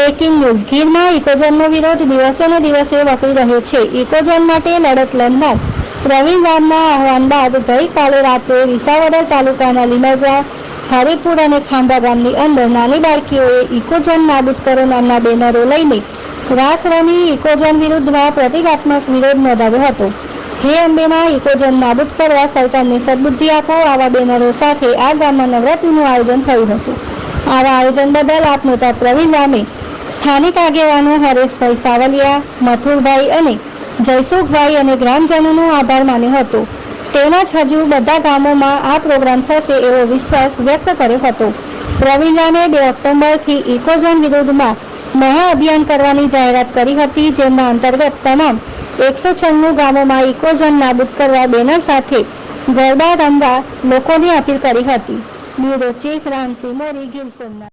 Breaking news ગીરમાં ઇકોઝોનનો વિરોધ દિવસે ને દિવસે વકરી રહ્યો છે. ઇકોઝોન માટે લડત લડનાર પ્રવીણ ગામના આહવાન બાદ ગઈકાલે રાત્રે વિસાવદર તાલુકાના લીમડા હરિપુર અને ખાંભા ગામની અંદર નાની બાળકીઓએ ઇકોઝોન નાબૂદ કરો નામના બેનરો લઈને રાસ રમી ઇકોઝોન વિરુદ્ધમાં પ્રતિકાત્મક વિરોધ નોંધાવ્યો હતો. હે અંબેમાં ઇકોઝોન નાબૂદ કરવા સરકારને સદબુદ્ધિ આપો આવા બેનરો સાથે આ ગામમાં નવરાત્રીનું આયોજન થયું હતું. આવા આયોજન બદલ આપ નેતા પ્રવીણ રામે સ્થાનિક આગેવાનો હરેશભાઈ સાવલિયા, મથુરભાઈ અને જયસુખભાઈ અને ગ્રામજનોનો આભાર માન્યો હતો. તેમજ હજુ બધા ગામોમાં આ પ્રોગ્રામ થશે એવો વિશ્વાસ વ્યક્ત કર્યો હતો. પ્રવીણાને બે ઓક્ટોબરથી ઇકોઝોન વિરુદ્ધમાં મહા અભિયાન કરવાની જાહેરાત કરી હતી જેમના અંતર્ગત તમામ એકસો છન્નું ગામોમાં ઇકોઝોન નાબૂદ કરવા બેનર સાથે ગરબા રમવા લોકોને અપીલ કરી હતી. Bureau chief Ramsinh Mori Gir Somnath.